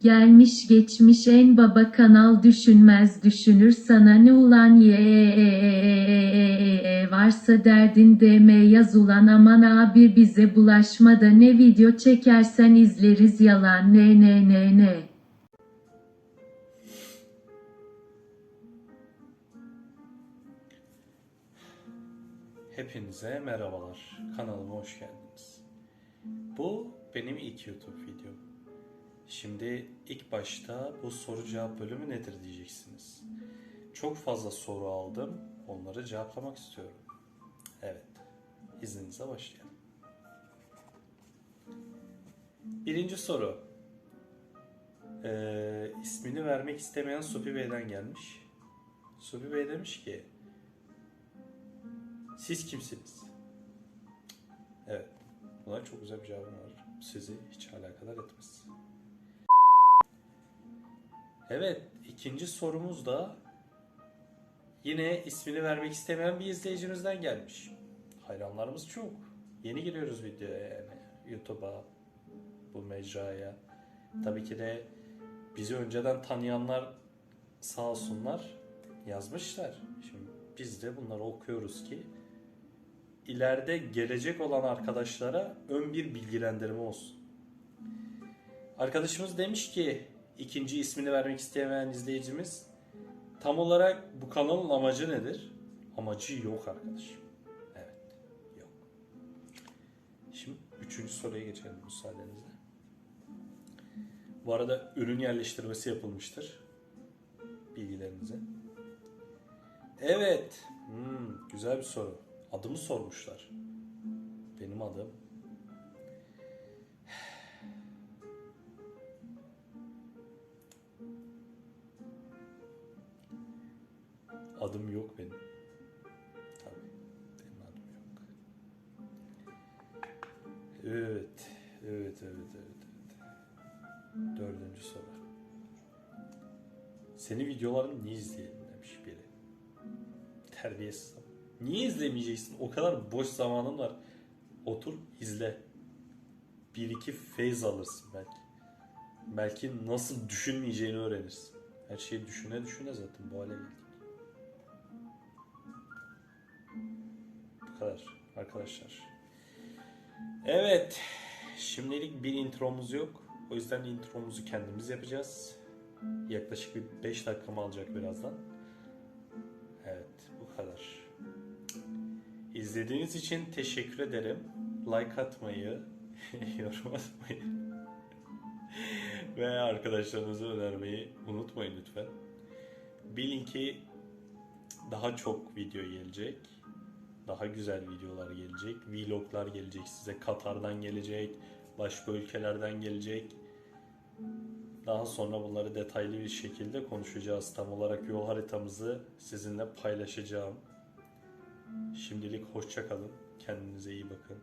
Gelmiş geçmiş en baba kanal düşünmez düşünür sana ne ulan ye varsa derdin DM yaz ulan aman abi bize bulaşma da ne video çekersen izleriz yalan ne ne ne ne. Hepinize merhabalar. Kanalıma hoş geldiniz. Bu benim ilk YouTube videom. Şimdi ilk başta bu soru cevap bölümü nedir diyeceksiniz. Çok fazla soru aldım. Onları cevaplamak istiyorum. Evet. İzninizle başlayalım. Birinci soru. Ee, ismini vermek istemeyen Supi Bey'den gelmiş. Supi Bey demiş ki siz kimsiniz? Evet. Buna çok güzel bir cevabım var. Sizi hiç alakadar etmez. Evet. ikinci sorumuz da yine ismini vermek istemeyen bir izleyicimizden gelmiş. Hayranlarımız çok. Yeni giriyoruz videoya yani. YouTube'a, bu mecraya. Tabii ki de bizi önceden tanıyanlar sağ olsunlar yazmışlar. Şimdi biz de bunları okuyoruz ki ileride gelecek olan arkadaşlara ön bir bilgilendirme olsun. Arkadaşımız demiş ki ikinci ismini vermek istemeyen izleyicimiz tam olarak bu kanalın amacı nedir? Amacı yok arkadaşım. Evet yok. Şimdi üçüncü soruya geçelim müsaadenizle. Bu arada ürün yerleştirmesi yapılmıştır. Bilgilerinize. Evet. Hmm, güzel bir soru. Adımı sormuşlar. Benim adım. Adım yok benim. Tabii. Adım yok. Evet. Evet, evet, evet, evet. Dördüncü soru. Senin videolarını niye izleyelim demiş biri. Terbiyesiz. Niye izlemeyeceksin? O kadar boş zamanın var. Otur izle. Bir iki feyz alırsın belki. Belki nasıl düşünmeyeceğini öğrenirsin. Her şeyi düşüne düşüne zaten bu hale geldik. Kadar arkadaşlar. Evet. Şimdilik bir intromuz yok. O yüzden intromuzu kendimiz yapacağız. Yaklaşık bir 5 dakikamı alacak birazdan. Evet bu kadar. İzlediğiniz için teşekkür ederim. Like atmayı, yorum atmayı ve arkadaşlarınızı önermeyi unutmayın lütfen. Bilin ki daha çok video gelecek. Daha güzel videolar gelecek. Vloglar gelecek size. Katar'dan gelecek. Başka ülkelerden gelecek. Daha sonra bunları detaylı bir şekilde konuşacağız. Tam olarak yol haritamızı sizinle paylaşacağım. Şimdilik hoşça kalın. Kendinize iyi bakın.